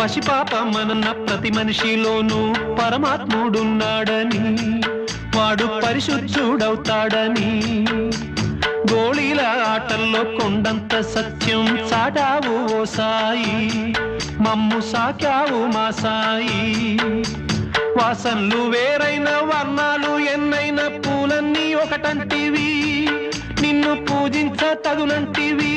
పసిపాపమనన్న ప్రతి మనిషిలోనూ పరమాత్ముడున్నాడని వాడు పరిశుద్ధుడవుతాడని. గోళీల ఆటల్లో కొండంత సత్యం చాటావు ఓ సాయి మమ్ము సాకావు మా సాయి. వాసనలు వేరైన వర్ణాలు ఎన్నైన పూలన్నీ ఒకటంటివి నిన్ను పూజించ తగునంటివి.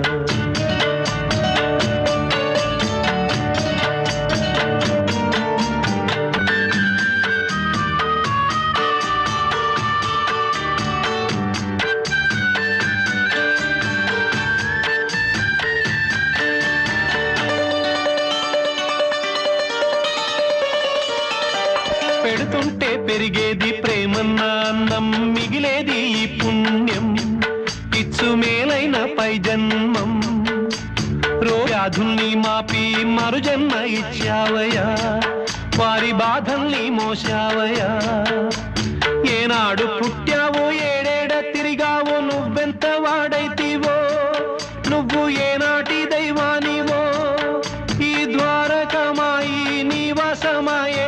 పెడుతుంటే పెరిగేది ప్రేమన్న అన్నం మిగిలేది ఈ పుణ్యం. ఇచ్చు మేలైన పై జన్మం. రోగాధుల్ని మాపి మరుజన్మ ఇచ్చావయా వారి బాధల్ని మోసావయా ఏనాడు పుట్టావో ఏడేడ తిరిగావో నువ్వెంత వాడైతివో. నువ్వు ఏనాటి దైవానివో. ఈ ద్వారకమాయి నివాసమాయే